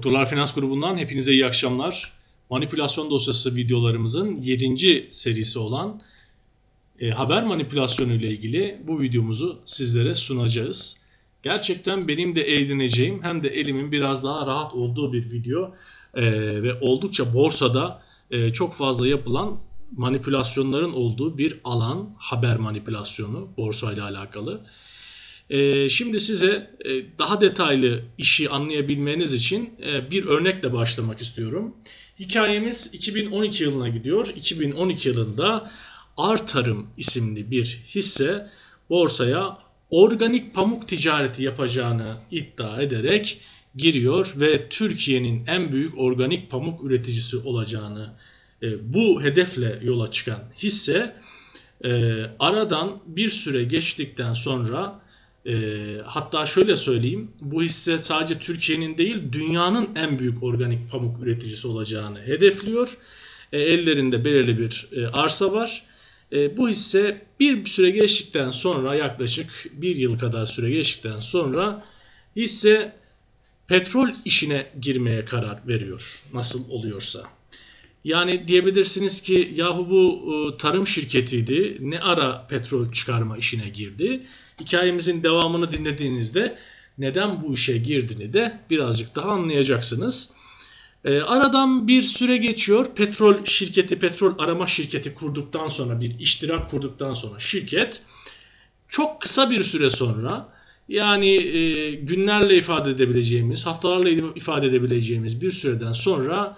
Doktorlar Finans Grubu'ndan hepinize iyi akşamlar. Manipülasyon dosyası videolarımızın 7. serisi olan e, haber manipülasyonu ile ilgili bu videomuzu sizlere sunacağız. Gerçekten benim de eğleneceğim hem de elimin biraz daha rahat olduğu bir video e, ve oldukça borsada e, çok fazla yapılan manipülasyonların olduğu bir alan haber manipülasyonu borsayla alakalı. Ee, şimdi size e, daha detaylı işi anlayabilmeniz için e, bir örnekle başlamak istiyorum. Hikayemiz 2012 yılına gidiyor. 2012 yılında Artarım isimli bir hisse borsaya organik pamuk ticareti yapacağını iddia ederek giriyor ve Türkiye'nin en büyük organik pamuk üreticisi olacağını e, bu hedefle yola çıkan hisse aradan bir süre geçtikten sonra e, hatta şöyle söyleyeyim bu hisse sadece Türkiye'nin değil dünyanın en büyük organik pamuk üreticisi olacağını hedefliyor. E, ellerinde belirli bir e, arsa var. E, bu hisse bir süre geçtikten sonra yaklaşık bir yıl kadar süre geçtikten sonra hisse petrol işine girmeye karar veriyor. Nasıl oluyorsa. Yani diyebilirsiniz ki yahu bu e, tarım şirketiydi. Ne ara petrol çıkarma işine girdi? Hikayemizin devamını dinlediğinizde neden bu işe girdiğini de birazcık daha anlayacaksınız. E, aradan bir süre geçiyor. Petrol şirketi, petrol arama şirketi kurduktan sonra bir iştirak kurduktan sonra şirket çok kısa bir süre sonra yani e, günlerle ifade edebileceğimiz, haftalarla ifade edebileceğimiz bir süreden sonra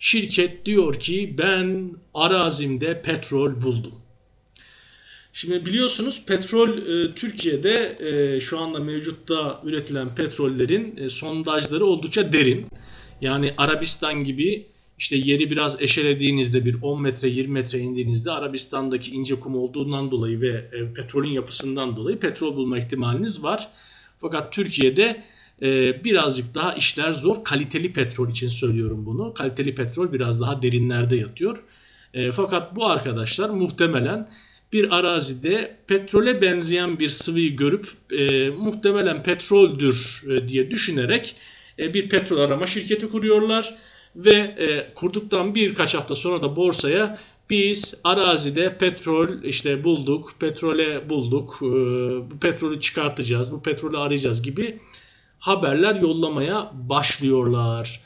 şirket diyor ki ben arazimde petrol buldum. Şimdi biliyorsunuz petrol e, Türkiye'de e, şu anda mevcutta üretilen petrollerin e, sondajları oldukça derin. Yani Arabistan gibi işte yeri biraz eşelediğinizde bir 10 metre 20 metre indiğinizde Arabistan'daki ince kum olduğundan dolayı ve e, petrolün yapısından dolayı petrol bulma ihtimaliniz var. Fakat Türkiye'de e, birazcık daha işler zor. Kaliteli petrol için söylüyorum bunu. Kaliteli petrol biraz daha derinlerde yatıyor. E, fakat bu arkadaşlar muhtemelen bir arazide petrole benzeyen bir sıvıyı görüp e, muhtemelen petroldür e, diye düşünerek e, bir petrol arama şirketi kuruyorlar ve e, kurduktan birkaç hafta sonra da borsaya biz arazide petrol işte bulduk, petrole bulduk, e, bu petrolü çıkartacağız, bu petrolü arayacağız gibi haberler yollamaya başlıyorlar.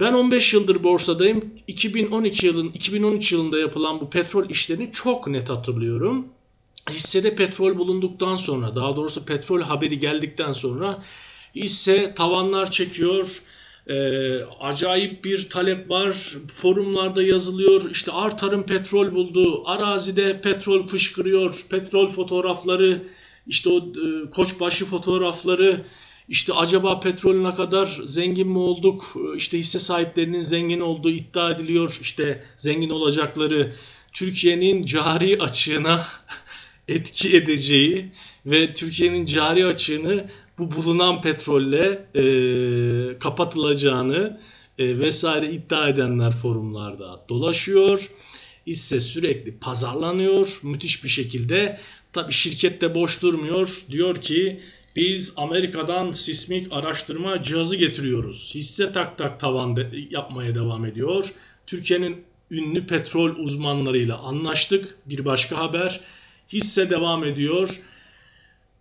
Ben 15 yıldır borsadayım. 2012 yılın 2013 yılında yapılan bu petrol işlerini çok net hatırlıyorum. Hissede petrol bulunduktan sonra, daha doğrusu petrol haberi geldikten sonra hisse tavanlar çekiyor. Ee, acayip bir talep var. Forumlarda yazılıyor. İşte artarım petrol buldu. Arazide petrol fışkırıyor. Petrol fotoğrafları, işte o e, koçbaşı fotoğrafları işte acaba petrol kadar zengin mi olduk? İşte hisse sahiplerinin zengin olduğu iddia ediliyor. İşte zengin olacakları Türkiye'nin cari açığına etki edeceği ve Türkiye'nin cari açığını bu bulunan petrolle e, kapatılacağını e, vesaire iddia edenler forumlarda dolaşıyor. Hisse sürekli pazarlanıyor müthiş bir şekilde. Tabi şirket de boş durmuyor. Diyor ki biz Amerika'dan sismik araştırma cihazı getiriyoruz. Hisse tak tak tavan de, yapmaya devam ediyor. Türkiye'nin ünlü petrol uzmanlarıyla anlaştık. Bir başka haber. Hisse devam ediyor.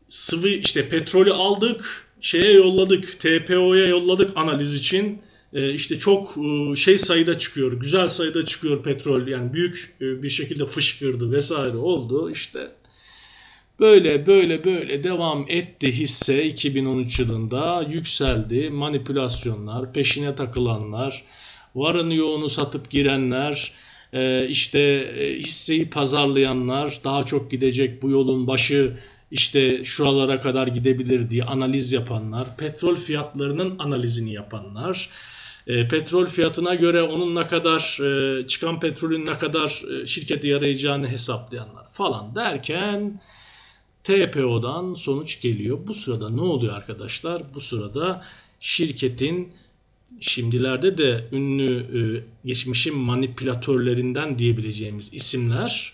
Sıvı işte petrolü aldık, şeye yolladık, TPO'ya yolladık analiz için. Ee, işte çok e, şey sayıda çıkıyor, güzel sayıda çıkıyor petrol. Yani büyük e, bir şekilde fışkırdı vesaire oldu. İşte Böyle böyle böyle devam etti hisse 2013 yılında yükseldi. Manipülasyonlar, peşine takılanlar, varını yoğunu satıp girenler, e, işte e, hisseyi pazarlayanlar, daha çok gidecek bu yolun başı işte şuralara kadar gidebilir diye analiz yapanlar, petrol fiyatlarının analizini yapanlar, e, petrol fiyatına göre onun ne kadar çıkan petrolün ne kadar şirkete yarayacağını hesaplayanlar falan derken TPO'dan sonuç geliyor. Bu sırada ne oluyor arkadaşlar? Bu sırada şirketin şimdilerde de ünlü e, geçmişin manipülatörlerinden diyebileceğimiz isimler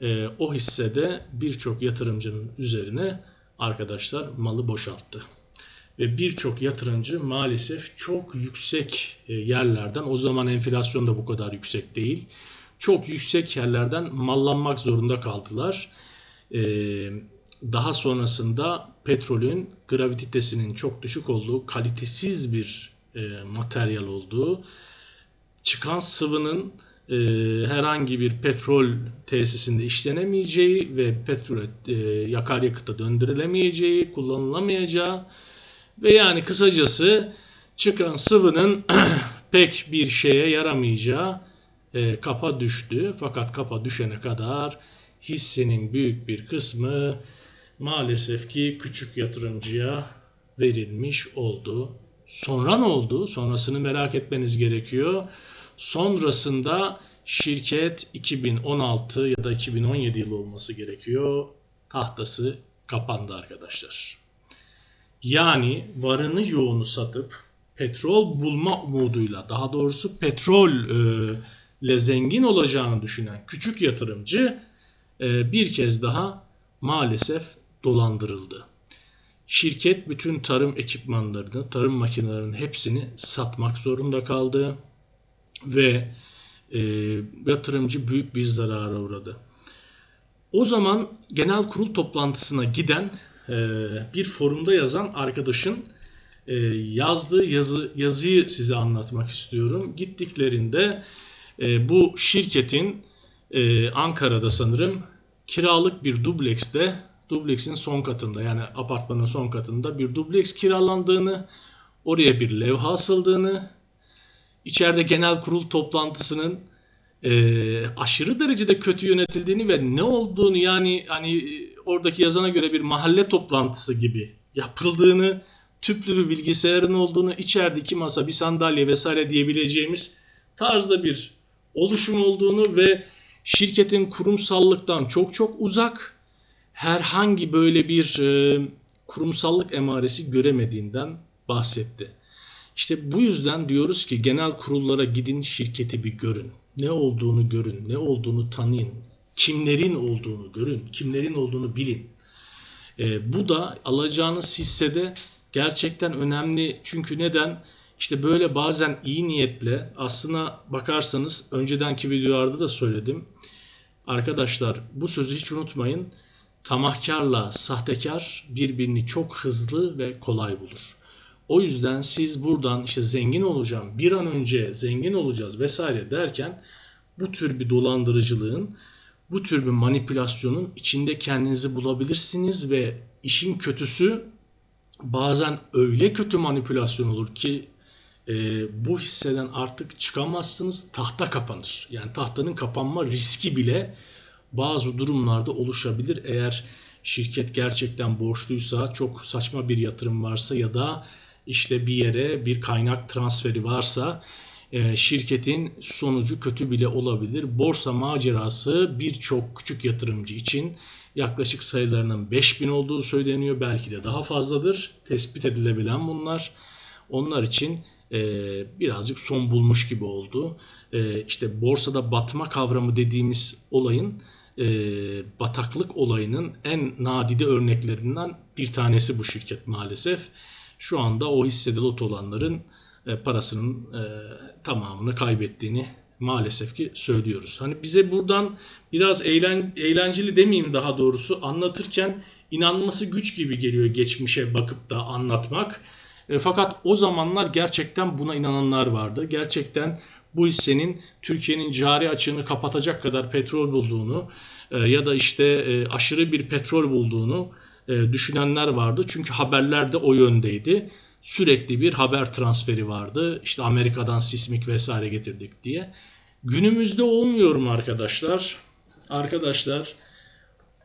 e, o hissede birçok yatırımcının üzerine arkadaşlar malı boşalttı. ve birçok yatırımcı maalesef çok yüksek e, yerlerden o zaman enflasyon da bu kadar yüksek değil. Çok yüksek yerlerden mallanmak zorunda kaldılar. Ee, daha sonrasında petrolün gravititesinin çok düşük olduğu, kalitesiz bir e, materyal olduğu, çıkan sıvının e, herhangi bir petrol tesisinde işlenemeyeceği ve petrol e, yakaryakıta döndürülemeyeceği, kullanılamayacağı ve yani kısacası çıkan sıvının pek bir şeye yaramayacağı e, kapa düştü. Fakat kapa düşene kadar hissenin büyük bir kısmı maalesef ki küçük yatırımcıya verilmiş oldu. Sonra ne oldu? Sonrasını merak etmeniz gerekiyor. Sonrasında şirket 2016 ya da 2017 yılı olması gerekiyor. Tahtası kapandı arkadaşlar. Yani varını yoğunu satıp petrol bulma umuduyla daha doğrusu petrol e, ile zengin olacağını düşünen küçük yatırımcı bir kez daha maalesef dolandırıldı. Şirket bütün tarım ekipmanlarını, tarım makinelerinin hepsini satmak zorunda kaldı ve e, yatırımcı büyük bir zarara uğradı. O zaman genel kurul toplantısına giden e, bir forumda yazan arkadaşın e, yazdığı yazı yazıyı size anlatmak istiyorum. Gittiklerinde e, bu şirketin e, Ankara'da sanırım kiralık bir dublekste dubleksin son katında yani apartmanın son katında bir dubleks kiralandığını oraya bir levha asıldığını içeride genel kurul toplantısının e, aşırı derecede kötü yönetildiğini ve ne olduğunu yani hani oradaki yazana göre bir mahalle toplantısı gibi yapıldığını, tüplü bir bilgisayarın olduğunu, içeride iki masa, bir sandalye vesaire diyebileceğimiz tarzda bir oluşum olduğunu ve şirketin kurumsallıktan çok çok uzak herhangi böyle bir e, kurumsallık emaresi göremediğinden bahsetti. İşte bu yüzden diyoruz ki genel kurullara gidin şirketi bir görün. Ne olduğunu görün, ne olduğunu tanıyın, kimlerin olduğunu görün, kimlerin olduğunu bilin. E, bu da alacağınız hissede gerçekten önemli. Çünkü neden? İşte böyle bazen iyi niyetle aslına bakarsanız öncedenki videolarda da söyledim. Arkadaşlar bu sözü hiç unutmayın. Tamahkarla sahtekar birbirini çok hızlı ve kolay bulur. O yüzden siz buradan işte zengin olacağım, bir an önce zengin olacağız vesaire derken bu tür bir dolandırıcılığın, bu tür bir manipülasyonun içinde kendinizi bulabilirsiniz ve işin kötüsü bazen öyle kötü manipülasyon olur ki e, bu hisseden artık çıkamazsınız tahta kapanır. Yani tahtanın kapanma riski bile bazı durumlarda oluşabilir. Eğer şirket gerçekten borçluysa çok saçma bir yatırım varsa ya da işte bir yere bir kaynak transferi varsa e, şirketin sonucu kötü bile olabilir. Borsa macerası birçok küçük yatırımcı için yaklaşık sayılarının 5000 olduğu söyleniyor. Belki de daha fazladır. Tespit edilebilen bunlar. Onlar için e, birazcık son bulmuş gibi oldu. E, işte borsada batma kavramı dediğimiz olayın e, bataklık olayının en nadide örneklerinden bir tanesi bu şirket maalesef. Şu anda o hissede lot olanların e, parasının tamamını kaybettiğini maalesef ki söylüyoruz. Hani bize buradan biraz eğlen, eğlenceli demeyeyim daha doğrusu anlatırken inanması güç gibi geliyor geçmişe bakıp da anlatmak. E, fakat o zamanlar gerçekten buna inananlar vardı. Gerçekten bu hissenin Türkiye'nin cari açığını kapatacak kadar petrol bulduğunu e, ya da işte e, aşırı bir petrol bulduğunu e, düşünenler vardı. Çünkü haberler de o yöndeydi. Sürekli bir haber transferi vardı. İşte Amerika'dan sismik vesaire getirdik diye. Günümüzde olmuyor mu arkadaşlar? Arkadaşlar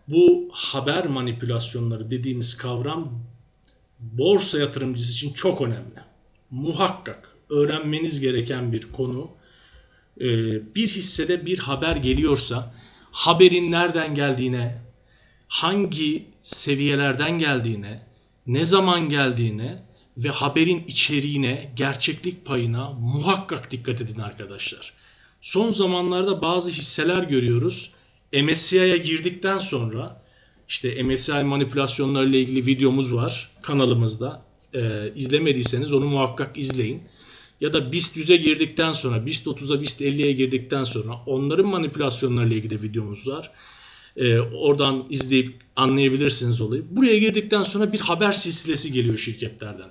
bu haber manipülasyonları dediğimiz kavram borsa yatırımcısı için çok önemli. Muhakkak öğrenmeniz gereken bir konu. Ee, bir hissede bir haber geliyorsa haberin nereden geldiğine, hangi seviyelerden geldiğine, ne zaman geldiğine ve haberin içeriğine, gerçeklik payına muhakkak dikkat edin arkadaşlar. Son zamanlarda bazı hisseler görüyoruz. MSCI'ye girdikten sonra işte MSCI manipülasyonlarıyla ilgili videomuz var kanalımızda. e, izlemediyseniz onu muhakkak izleyin. Ya da BIST 100'e girdikten sonra, BIST 30'a, BIST 50'ye girdikten sonra onların manipülasyonlarıyla ilgili videomuz var. E, oradan izleyip anlayabilirsiniz olayı. Buraya girdikten sonra bir haber silsilesi geliyor şirketlerden.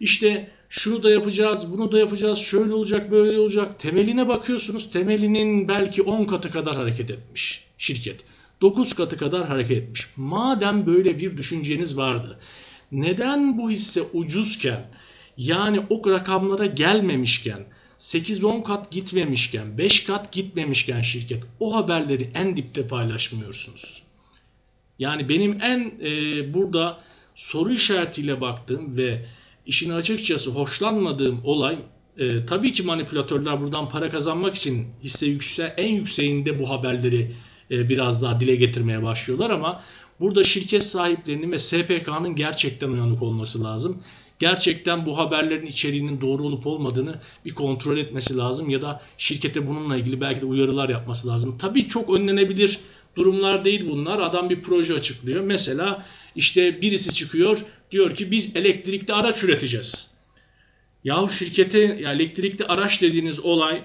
İşte şunu da yapacağız, bunu da yapacağız, şöyle olacak, böyle olacak. Temeline bakıyorsunuz, temelinin belki 10 katı kadar hareket etmiş şirket. 9 katı kadar hareket etmiş. Madem böyle bir düşünceniz vardı, neden bu hisse ucuzken, yani o rakamlara gelmemişken, 8-10 kat gitmemişken, 5 kat gitmemişken şirket o haberleri en dipte paylaşmıyorsunuz? Yani benim en e, burada soru işaretiyle baktığım ve işin açıkçası hoşlanmadığım olay e, tabii ki manipülatörler buradan para kazanmak için hisse yükse en yükseğinde bu haberleri biraz daha dile getirmeye başlıyorlar ama burada şirket sahiplerinin ve SPK'nın gerçekten uyanık olması lazım. Gerçekten bu haberlerin içeriğinin doğru olup olmadığını bir kontrol etmesi lazım ya da şirkete bununla ilgili belki de uyarılar yapması lazım. Tabii çok önlenebilir durumlar değil bunlar. Adam bir proje açıklıyor. Mesela işte birisi çıkıyor diyor ki biz elektrikli araç üreteceğiz. Yahu şirkete ya elektrikli araç dediğiniz olay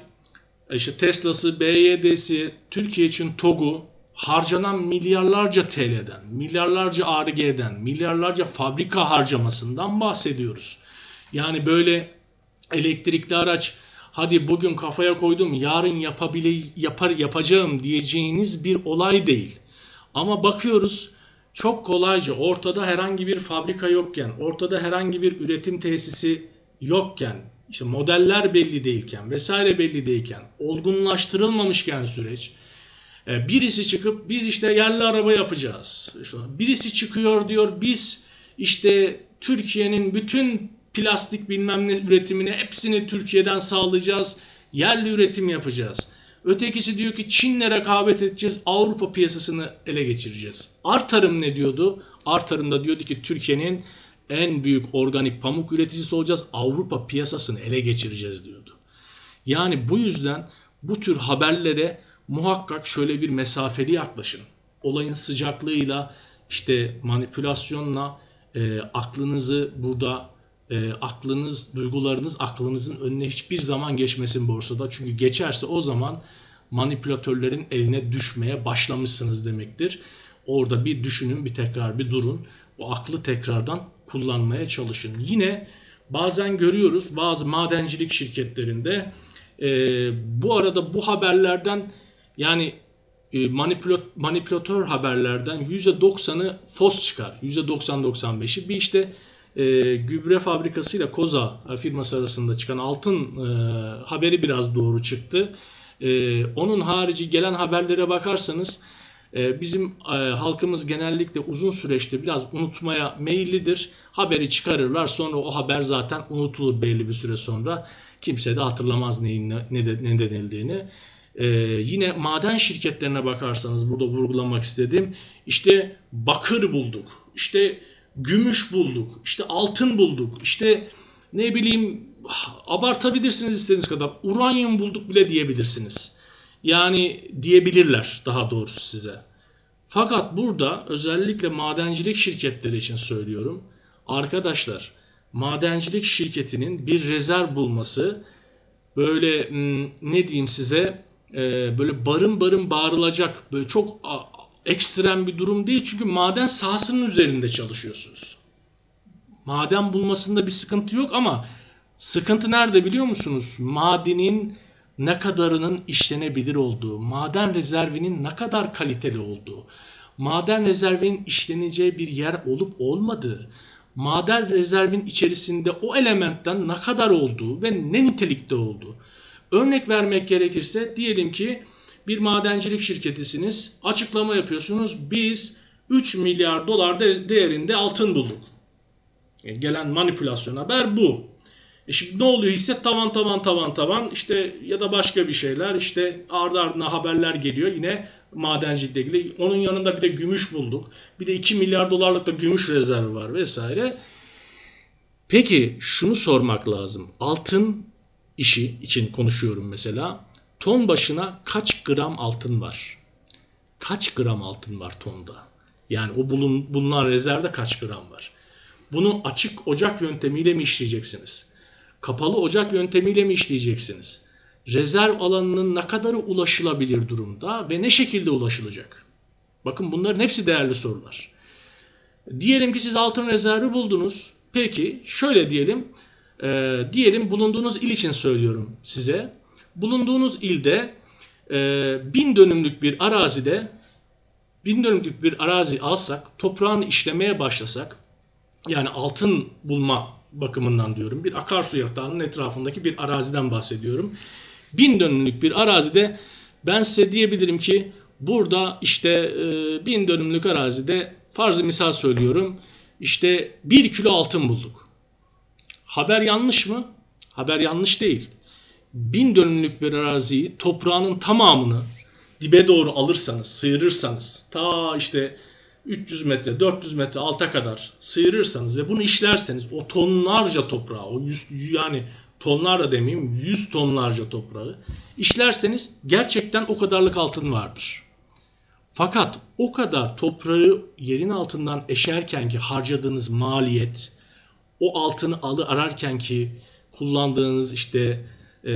işte Tesla'sı, BYD'si, Türkiye için TOG'u harcanan milyarlarca TL'den, milyarlarca ARG'den, milyarlarca fabrika harcamasından bahsediyoruz. Yani böyle elektrikli araç hadi bugün kafaya koydum yarın yapabile yapar yapacağım diyeceğiniz bir olay değil. Ama bakıyoruz çok kolayca ortada herhangi bir fabrika yokken, ortada herhangi bir üretim tesisi yokken, işte modeller belli değilken vesaire belli değilken, olgunlaştırılmamışken süreç e, birisi çıkıp biz işte yerli araba yapacağız. Birisi çıkıyor diyor biz işte Türkiye'nin bütün plastik bilmem ne üretimini hepsini Türkiye'den sağlayacağız. Yerli üretim yapacağız. Ötekisi diyor ki Çin'le rekabet edeceğiz. Avrupa piyasasını ele geçireceğiz. Artarım ne diyordu? Artarım da diyordu ki Türkiye'nin en büyük organik pamuk üreticisi olacağız. Avrupa piyasasını ele geçireceğiz diyordu. Yani bu yüzden bu tür haberlere muhakkak şöyle bir mesafeli yaklaşın. Olayın sıcaklığıyla işte manipülasyonla e, aklınızı burada e, aklınız, duygularınız aklınızın önüne hiçbir zaman geçmesin borsada. Çünkü geçerse o zaman manipülatörlerin eline düşmeye başlamışsınız demektir. Orada bir düşünün, bir tekrar bir durun. O aklı tekrardan kullanmaya çalışın. Yine bazen görüyoruz bazı madencilik şirketlerinde e, bu arada bu haberlerden yani e, manipülatör haberlerden %90'ı fos çıkar. %90-95'i bir işte e, gübre fabrikasıyla Koza firması arasında çıkan altın e, haberi biraz doğru çıktı. E, onun harici gelen haberlere bakarsanız e, bizim e, halkımız genellikle uzun süreçte biraz unutmaya meyillidir. Haberi çıkarırlar sonra o haber zaten unutulur belli bir süre sonra. Kimse de hatırlamaz neyin ne, ne, ne denildiğini. Ee, yine maden şirketlerine bakarsanız burada vurgulamak istedim. İşte bakır bulduk. İşte gümüş bulduk, işte altın bulduk, işte ne bileyim abartabilirsiniz istediğiniz kadar uranyum bulduk bile diyebilirsiniz. Yani diyebilirler daha doğrusu size. Fakat burada özellikle madencilik şirketleri için söylüyorum. Arkadaşlar madencilik şirketinin bir rezerv bulması böyle hmm, ne diyeyim size e, böyle barın barın bağırılacak böyle çok ekstrem bir durum değil. Çünkü maden sahasının üzerinde çalışıyorsunuz. Maden bulmasında bir sıkıntı yok ama sıkıntı nerede biliyor musunuz? Madenin ne kadarının işlenebilir olduğu, maden rezervinin ne kadar kaliteli olduğu, maden rezervinin işleneceği bir yer olup olmadığı, maden rezervin içerisinde o elementten ne kadar olduğu ve ne nitelikte olduğu. Örnek vermek gerekirse diyelim ki bir madencilik şirketisiniz. Açıklama yapıyorsunuz. Biz 3 milyar dolar değerinde altın bulduk. Yani gelen manipülasyon haber bu. E şimdi ne oluyor? Hisse tavan tavan tavan tavan işte ya da başka bir şeyler işte ardı ardına haberler geliyor yine madencilikle ilgili. Onun yanında bir de gümüş bulduk. Bir de 2 milyar dolarlık da gümüş rezervi var vesaire. Peki şunu sormak lazım. Altın işi için konuşuyorum mesela ton başına kaç gram altın var? Kaç gram altın var tonda? Yani o bulun, bulunan rezervde kaç gram var? Bunu açık ocak yöntemiyle mi işleyeceksiniz? Kapalı ocak yöntemiyle mi işleyeceksiniz? Rezerv alanının ne kadarı ulaşılabilir durumda ve ne şekilde ulaşılacak? Bakın bunların hepsi değerli sorular. Diyelim ki siz altın rezervi buldunuz. Peki şöyle diyelim. E, diyelim bulunduğunuz il için söylüyorum size. Bulunduğunuz ilde e, bin dönümlük bir arazide bin dönümlük bir arazi alsak, toprağını işlemeye başlasak, yani altın bulma bakımından diyorum, bir akarsu yatağının etrafındaki bir araziden bahsediyorum. Bin dönümlük bir arazide ben size diyebilirim ki burada işte e, bin dönümlük arazide farzı misal söylüyorum işte bir kilo altın bulduk. Haber yanlış mı? Haber yanlış değil. Bin dönümlük bir araziyi toprağının tamamını dibe doğru alırsanız, sıyırırsanız ta işte 300 metre, 400 metre alta kadar sıyırırsanız ve bunu işlerseniz o tonlarca toprağı, o yüz, yani tonlarla demeyeyim 100 tonlarca toprağı işlerseniz gerçekten o kadarlık altın vardır. Fakat o kadar toprağı yerin altından eşerken ki harcadığınız maliyet, o altını alı ararken ki kullandığınız işte e,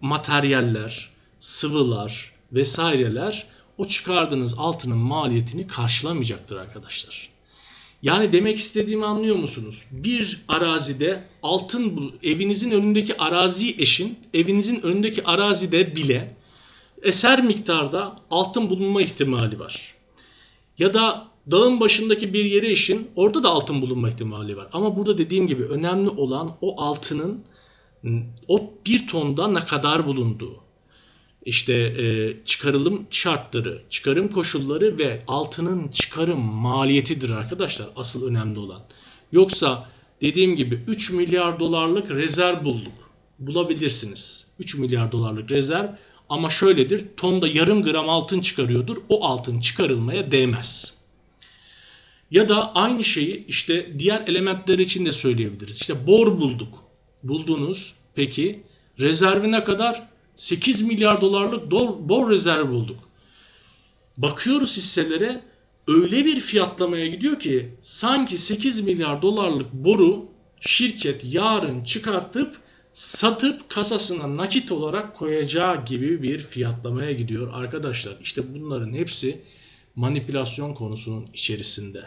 materyaller, sıvılar vesaireler o çıkardığınız altının maliyetini karşılamayacaktır arkadaşlar. Yani demek istediğimi anlıyor musunuz? Bir arazide altın evinizin önündeki arazi eşin, evinizin önündeki arazide bile eser miktarda altın bulunma ihtimali var. Ya da dağın başındaki bir yere işin orada da altın bulunma ihtimali var. Ama burada dediğim gibi önemli olan o altının o bir tonda ne kadar bulunduğu. İşte e, çıkarılım şartları, çıkarım koşulları ve altının çıkarım maliyetidir arkadaşlar asıl önemli olan. Yoksa dediğim gibi 3 milyar dolarlık rezerv bulduk. Bulabilirsiniz. 3 milyar dolarlık rezerv ama şöyledir tonda yarım gram altın çıkarıyordur. O altın çıkarılmaya değmez. Ya da aynı şeyi işte diğer elementler için de söyleyebiliriz. İşte bor bulduk. Buldunuz. Peki rezervine kadar 8 milyar dolarlık bor rezervi bulduk. Bakıyoruz hisselere öyle bir fiyatlamaya gidiyor ki sanki 8 milyar dolarlık boru şirket yarın çıkartıp satıp kasasına nakit olarak koyacağı gibi bir fiyatlamaya gidiyor arkadaşlar. İşte bunların hepsi manipülasyon konusunun içerisinde.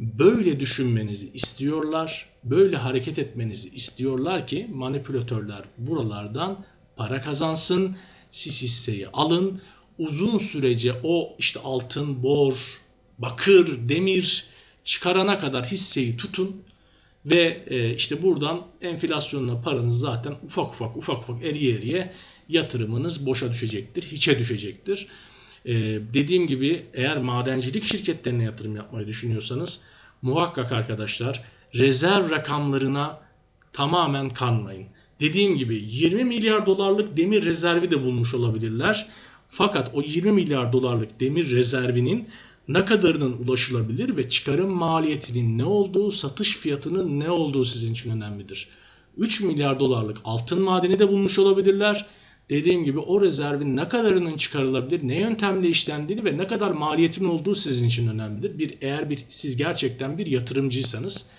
Böyle düşünmenizi istiyorlar, böyle hareket etmenizi istiyorlar ki manipülatörler buralardan para kazansın, siz hisseyi alın, uzun sürece o işte altın, bor, bakır, demir çıkarana kadar hisseyi tutun ve e, işte buradan enflasyonla paranız zaten ufak ufak ufak ufak eriye eriye yatırımınız boşa düşecektir, hiçe düşecektir. E, dediğim gibi eğer madencilik şirketlerine yatırım yapmayı düşünüyorsanız muhakkak arkadaşlar rezerv rakamlarına tamamen kanmayın. Dediğim gibi 20 milyar dolarlık demir rezervi de bulmuş olabilirler. Fakat o 20 milyar dolarlık demir rezervinin ne kadarının ulaşılabilir ve çıkarım maliyetinin ne olduğu, satış fiyatının ne olduğu sizin için önemlidir. 3 milyar dolarlık altın madeni de bulmuş olabilirler. Dediğim gibi o rezervin ne kadarının çıkarılabilir, ne yöntemle işlendiği ve ne kadar maliyetin olduğu sizin için önemlidir. Bir eğer bir siz gerçekten bir yatırımcıysanız,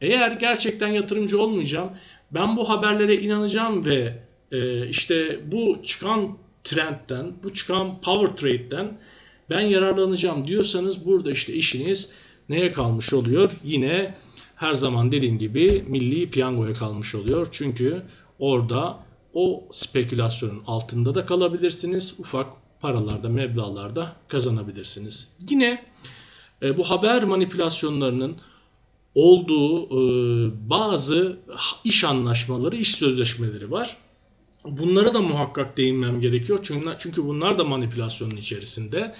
eğer gerçekten yatırımcı olmayacağım, ben bu haberlere inanacağım ve e, işte bu çıkan trendten, bu çıkan power trade'den ben yararlanacağım diyorsanız burada işte işiniz neye kalmış oluyor? Yine her zaman dediğim gibi milli piyangoya kalmış oluyor. Çünkü orada o spekülasyonun altında da kalabilirsiniz. Ufak paralarda, meblalarda kazanabilirsiniz. Yine e, bu haber manipülasyonlarının olduğu e, bazı iş anlaşmaları, iş sözleşmeleri var. Bunlara da muhakkak değinmem gerekiyor. Çünkü, çünkü bunlar da manipülasyonun içerisinde.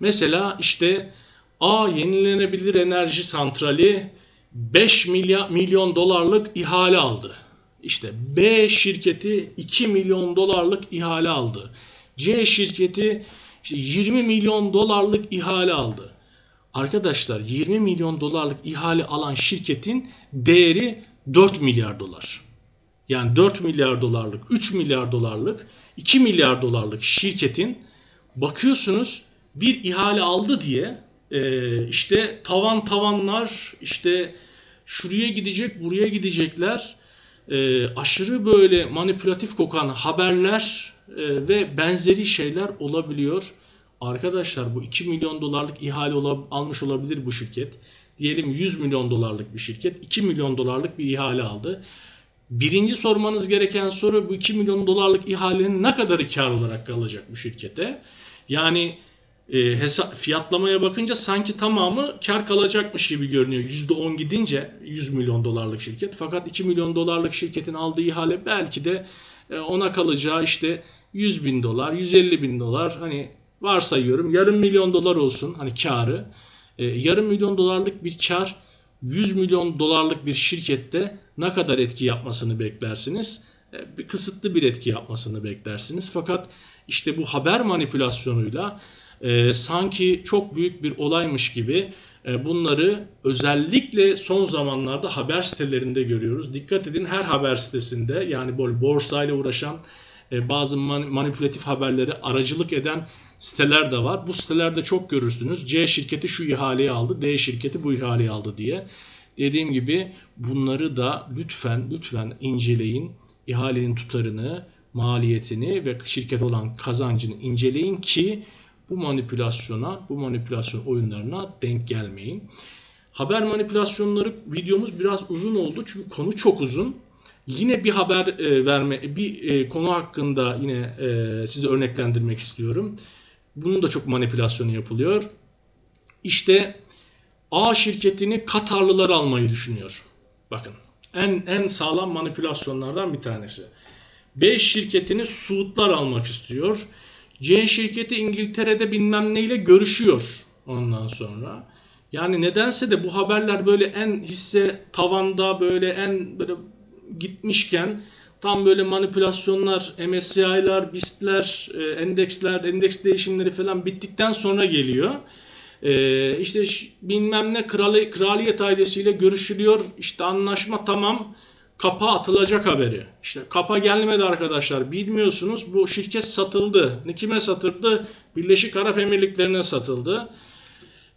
Mesela işte A yenilenebilir enerji santrali 5 milyar, milyon dolarlık ihale aldı. İşte B şirketi 2 milyon dolarlık ihale aldı. C şirketi işte 20 milyon dolarlık ihale aldı. Arkadaşlar 20 milyon dolarlık ihale alan şirketin değeri 4 milyar dolar. Yani 4 milyar dolarlık, 3 milyar dolarlık, 2 milyar dolarlık şirketin bakıyorsunuz bir ihale aldı diye e, işte tavan tavanlar işte şuraya gidecek, buraya gidecekler. E, aşırı böyle manipülatif kokan haberler e, ve benzeri şeyler olabiliyor. Arkadaşlar bu 2 milyon dolarlık ihale almış olabilir bu şirket. Diyelim 100 milyon dolarlık bir şirket 2 milyon dolarlık bir ihale aldı. Birinci sormanız gereken soru bu 2 milyon dolarlık ihalenin ne kadarı kar olarak kalacak bu şirkete? Yani e, hesap, fiyatlamaya bakınca sanki tamamı kar kalacakmış gibi görünüyor. %10 gidince 100 milyon dolarlık şirket. Fakat 2 milyon dolarlık şirketin aldığı ihale belki de e, ona kalacağı işte 100 bin dolar, 150 bin dolar hani varsayıyorum yarım milyon dolar olsun hani karı. E, yarım milyon dolarlık bir kar 100 milyon dolarlık bir şirkette ne kadar etki yapmasını beklersiniz? E, bir kısıtlı bir etki yapmasını beklersiniz. Fakat işte bu haber manipülasyonuyla e, sanki çok büyük bir olaymış gibi e, bunları özellikle son zamanlarda haber sitelerinde görüyoruz. Dikkat edin her haber sitesinde yani böyle borsayla uğraşan e, bazı man- manipülatif haberleri aracılık eden siteler de var. Bu sitelerde çok görürsünüz. C şirketi şu ihaleyi aldı, D şirketi bu ihaleyi aldı diye. Dediğim gibi bunları da lütfen lütfen inceleyin. İhalenin tutarını, maliyetini ve şirket olan kazancını inceleyin ki bu manipülasyona, bu manipülasyon oyunlarına denk gelmeyin. Haber manipülasyonları videomuz biraz uzun oldu çünkü konu çok uzun. Yine bir haber e, verme, bir e, konu hakkında yine e, size örneklendirmek istiyorum. Bunun da çok manipülasyonu yapılıyor. İşte A şirketini Katarlılar almayı düşünüyor. Bakın en en sağlam manipülasyonlardan bir tanesi. B şirketini Suudlar almak istiyor. C şirketi İngiltere'de bilmem neyle görüşüyor ondan sonra. Yani nedense de bu haberler böyle en hisse tavanda böyle en böyle gitmişken tam böyle manipülasyonlar, MSCI'lar, BIST'ler, e, endeksler, endeks değişimleri falan bittikten sonra geliyor. Ee, işte bilmem ne krali, kraliyet ailesiyle görüşülüyor. İşte anlaşma tamam. Kapa atılacak haberi. İşte kapa gelmedi arkadaşlar. Bilmiyorsunuz bu şirket satıldı. Kime satıldı? Birleşik Arap Emirlikleri'ne satıldı.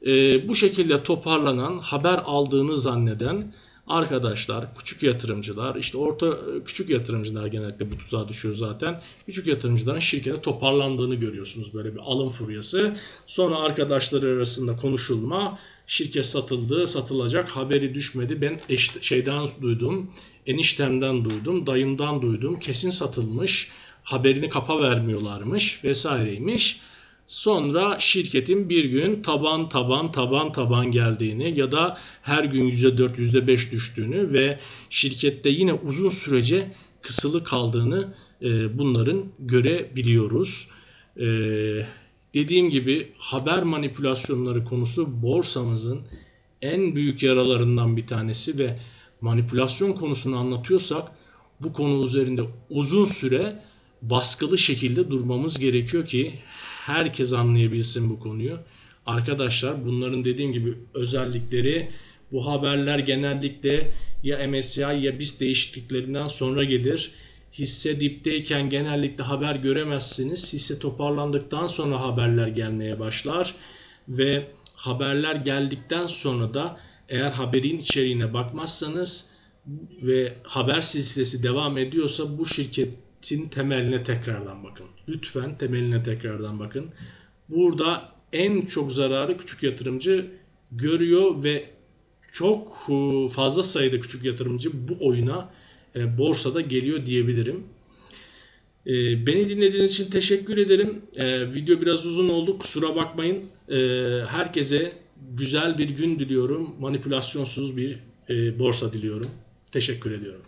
Ee, bu şekilde toparlanan, haber aldığını zanneden arkadaşlar, küçük yatırımcılar, işte orta küçük yatırımcılar genellikle bu tuzağa düşüyor zaten. Küçük yatırımcıların şirkete toparlandığını görüyorsunuz böyle bir alım furyası. Sonra arkadaşları arasında konuşulma, şirket satıldı, satılacak, haberi düşmedi. Ben eş, şeyden duydum, eniştemden duydum, dayımdan duydum. Kesin satılmış, haberini kapa vermiyorlarmış vesaireymiş. Sonra şirketin bir gün taban taban taban taban geldiğini ya da her gün %4 %5 düştüğünü ve şirkette yine uzun sürece kısılı kaldığını e, bunların görebiliyoruz. E, dediğim gibi haber manipülasyonları konusu borsamızın en büyük yaralarından bir tanesi ve manipülasyon konusunu anlatıyorsak bu konu üzerinde uzun süre baskılı şekilde durmamız gerekiyor ki herkes anlayabilsin bu konuyu. Arkadaşlar bunların dediğim gibi özellikleri bu haberler genellikle ya MSCI ya BIST değişikliklerinden sonra gelir. Hisse dipteyken genellikle haber göremezsiniz. Hisse toparlandıktan sonra haberler gelmeye başlar ve haberler geldikten sonra da eğer haberin içeriğine bakmazsanız ve haber silsilesi devam ediyorsa bu şirketin temeline tekrardan bakın. Lütfen temeline tekrardan bakın. Burada en çok zararı küçük yatırımcı görüyor ve çok e, fazla sayıda küçük yatırımcı bu oyuna e, borsada geliyor diyebilirim. E, Beni dinlediğiniz için teşekkür ederim. Video biraz uzun oldu. Kusura bakmayın. Herkese güzel bir gün diliyorum. Manipülasyonsuz bir borsa diliyorum. Teşekkür ediyorum.